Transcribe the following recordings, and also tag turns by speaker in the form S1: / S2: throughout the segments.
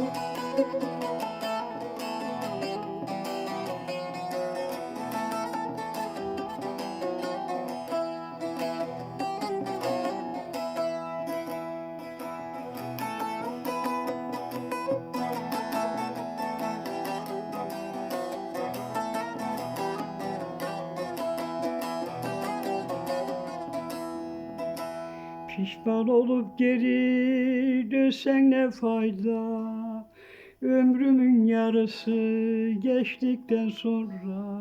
S1: thank you Pişman olup geri dönsen ne fayda? Ömrümün yarısı geçtikten sonra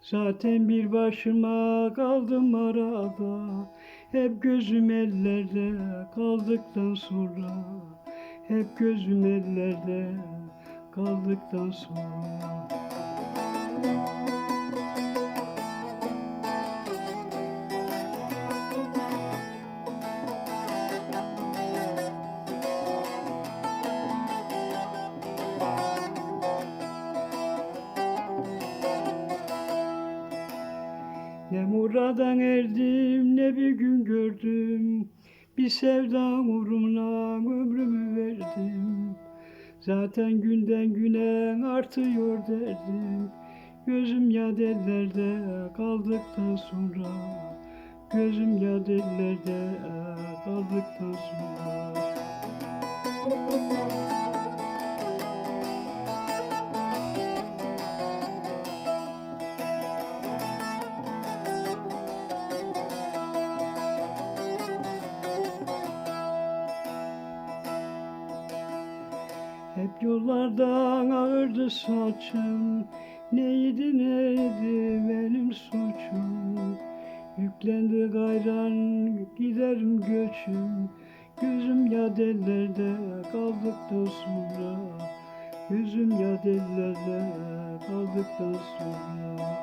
S1: Zaten bir başıma kaldım arada. Hep gözüm ellerde kaldıktan sonra Hep gözüm ellerde kaldıktan sonra Ne muradan erdim ne bir gün gördüm. Bir sevda uğruna ömrümü verdim. Zaten günden güne artıyor derdim. Gözüm ya ellerde kaldıktan sonra. Gözüm ya ellerde kaldıktan sonra Hep yollardan ağırdı saçım. Neydi neydi benim suçum? Yüklendi gayran giderim göçüm. Gözüm ya dellerde kaldıktan sonra Gözüm ya dellerde kaldıktan sonra